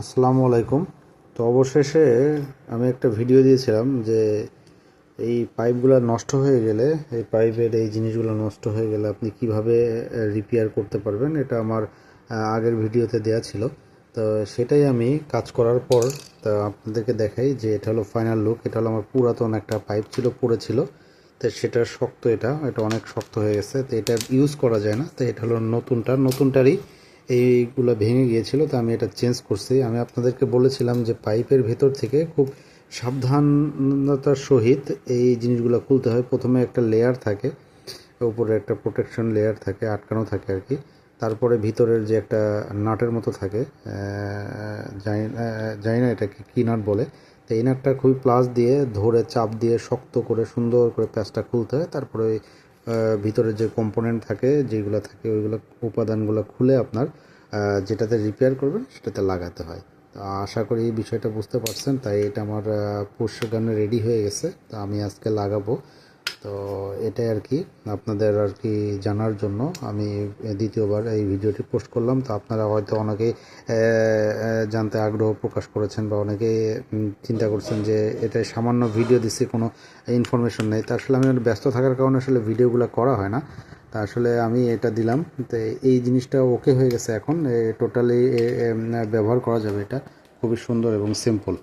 আসসালামু আলাইকুম। তো অবশেষে আমি একটা ভিডিও দিয়েছিলাম যে এই পাইপগুলো নষ্ট হয়ে গেলে, এই পাইপের এই জিনিসগুলো নষ্ট হয়ে গেলে আপনি কীভাবে রিপেয়ার করতে পারবেন এটা আমার আগের ভিডিওতে দেয়া ছিল। তো সেটাই আমি কাজ করার পর, তা আপনাদেরকে দেখাই যে এটা হলো ফাইনাল লুক এটা হলো আমার পুরাতন একটা পাইপ ছিল পড়েছিল তো সেটা শক্ত এটা এটা অনেক শক্ত হয়ে গেছে। তো এটা ইউজ করা যায় না। তো এটা হলো নতুনটা, নতুনটারই এইগুলো ভেঙে গিয়েছিল, তো আমি এটা চেঞ্জ করছি। আমি আপনাদেরকে বলেছিলাম যে পাইপের ভেতর থেকে খুব সাবধানতার সহিত এই জিনিসগুলো খুলতে হয়। প্রথমে একটা লেয়ার থাকে, উপরে একটা প্রোটেকশন লেয়ার থাকে, আটকানো থাকে আর কি। তারপরে ভিতরের যে একটা নাটের মতো থাকে জানি না- এটাকে কী নাট বলে। তো এই নাটটা খুবই প্লাস দিয়ে ধরে, চাপ দিয়ে শক্ত করে, সুন্দর করে প্যাচটা খুলতে হয়। তারপরে ভিতরে যে কম্পোনেন্ট থাকে, যেগুলো থাকে, ওইগুলো উপাদানগুলো খুলে আপনার যেটাতে রিপেয়ার করবেন, সেটাতে লাগাতে হয়। তো আশা করি এই বিষয়টা বুঝতে পারছেন, তাই এটা আমার পোষ্য গানে রেডি হয়ে গেছে। তো আমি আজকে লাগাবো। তো এটাই আর কি। আপনাদের আর কি জানার জন্য আমি দ্বিতীয়বার এই ভিডিওটি পোস্ট করলাম। তো আপনারা হয়তো অনেকেই জানতে আগ্রহ প্রকাশ করেছেন বা অনেকেই চিন্তা করছেন যে এটা সামান্য ভিডিও দিচ্ছে কোনো ইনফরমেশন নেই। তা আসলে আমি ব্যস্ত থাকার কারণে আসলে ভিডিওগুলো করা হয় না। তা আসলে আমি এটা দিলাম। তো এই জিনিসটা ওকে হয়ে গেছে এখন। টোটালি ব্যবহার করা যাবে এটা। খুবই সুন্দর এবং সিম্পল